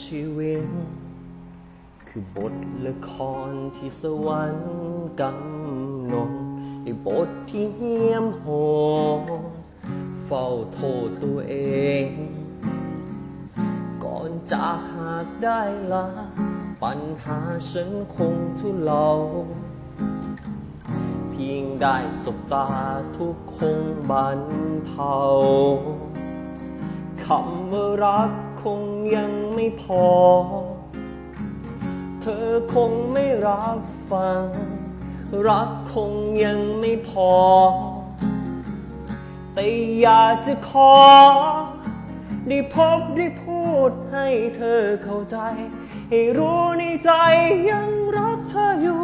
ชีวิต คือบทละครที่สวรรค์กำหนดในบทที่เหี้ยมโหดเฝ้าโทษตัวเอง ก่อนจะหากได้ลาปัญหาฉันคงทุเลาเพียงได้สบตาทุกคงบันเทาคำว่ารัก คงยังไม่พอ เธอคงไม่รับฟัง รักคงยังไม่พอ แต่อยากจะขอ ได้พบได้พูดให้เธอเข้าใจ ให้รู้ในใจยังรักเธออยู่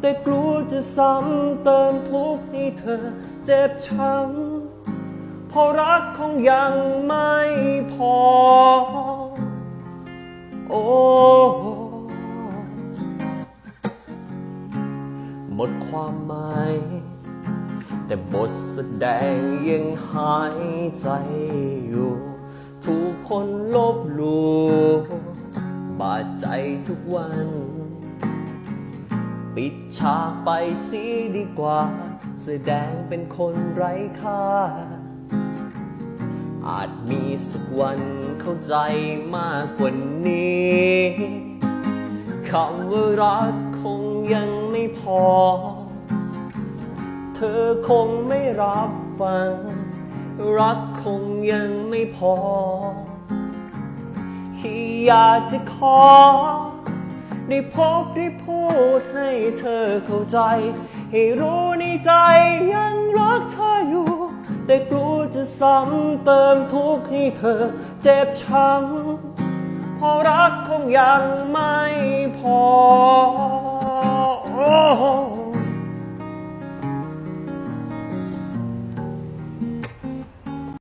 แต่กลัวจะซ้ำเติมทุกข์ให้เธอเจ็บช้ำเพราะรักคงยังไม่พอ โอ้หมดความหมาย แต่บทแสดงยังหายใจอยู่ ถูกคนลบหลู่บาดใจทุกวัน ปิดฉากไปสีดีกว่า แสดงเป็นคนไร้ค่า อาจมีสักวันเข้าใจมากกว่านี้ คำว่ารักคงยังไม่พอ เธอคงไม่รับฟัง รักคงยังไม่พอที่อยากจะขอ ได้พบได้พูดให้เธอเข้าใจ ให้รู้ในใจยังรักเธออยู่ แต่กลัวจะซ้ำเติมทุกข์ให้เธอเจ็บช้ำ เพราะรักคงยังไม่พอ